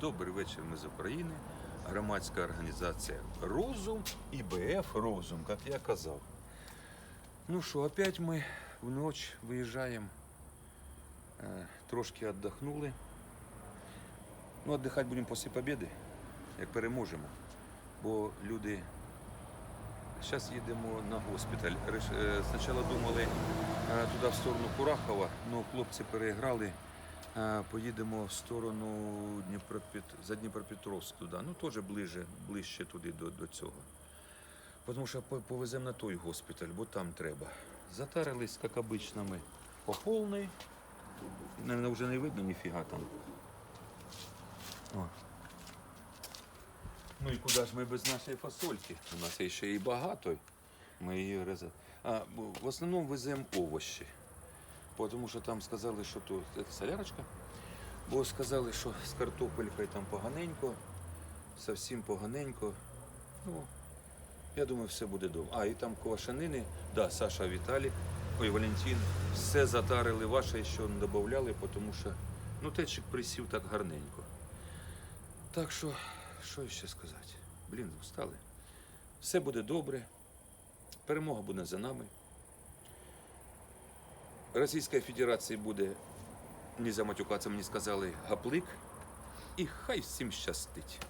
Добрий вечір, ми з України. Громадська організація Розум і БФ Розум, як я казав. Ну що, опять ми в ніч виїжджаємо. Е, Трошки віддохнули. Ну, віддихати будемо після побіди, як переможемо. Бо люди. Зараз їдемо на госпіталь. Е, Спочатку думали е, туди в сторону Курахова, але хлопці переіграли. Е, Поїдемо в сторону Дніпропет... за Дніпропетровськ туди. Ну, теж ближче, ближче туди до, до цього. Тому що повеземо на той госпіталь, бо там треба. Затарились, як обично, ми по повній. Наверное, вже не видно ніфіга там. О. Ну і куди ж ми без нашої фасольки? У нас є ще і багато. Ми її роз... а, в основному веземо овочі. Тому що там сказали, що тут це солярочка. Бо сказали, що з картопелькою там поганенько, зовсім поганенько. Ну, я думаю, все буде добре. А, і там квашанини, да, Саша Віталік, ой, Валентин, все затарили ваше, що не додавали, тому що ну, течик присів так гарненько. Так що, що ще сказати? Блін, устали. Все буде добре. Перемога буде за нами. Російської Федерації буде, не матюкатися, мені сказали, гаплик. І хай всім щастить.